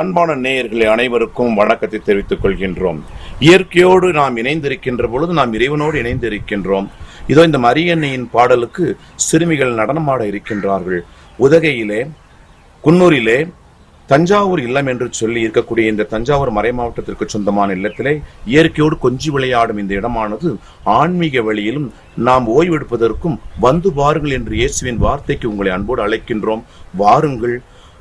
அன்பான நேயர்களே அனைவருக்கும் வணக்கத்தை தெரிவித்துக் கொள்கின்றோம். இயற்கையோடு நாம் இணைந்திருக்கின்ற பொழுது நாம் இறைவனோடு இணைந்திருக்கின்றோம். இதோ இந்த மரியன்னையின் பாடலுக்கு சிறுமிகள் நடனமாட இருக்கின்றார்கள். உதகையிலே குன்னூரிலே தஞ்சாவூர் இல்லம் என்று சொல்லி இருக்கக்கூடிய இந்த தஞ்சாவூர் மறை மாவட்டத்திற்கு சொந்தமான இல்லத்திலே இயற்கையோடு கொஞ்சி விளையாடும் இந்த இடமானது ஆன்மீக வழியிலும் நாம் ஓய்வெடுப்பதற்கும் வந்து பாருங்கள் என்று இயேசுவின் வார்த்தைக்கு உங்களை அன்போடு அழைக்கின்றோம். வாருங்கள்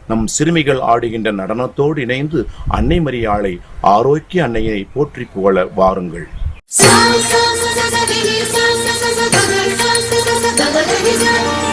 நம் சிறுமிகள் ஆடுகின்ற நடனத்தோடு இணைந்து அன்னை மரியாளை ஆரோக்கிய அன்னையை போற்றி புகழ வாருங்கள் Sa sa sa sa sa sa sa sa sa sa sa sa sa sa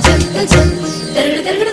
జంతు జంతు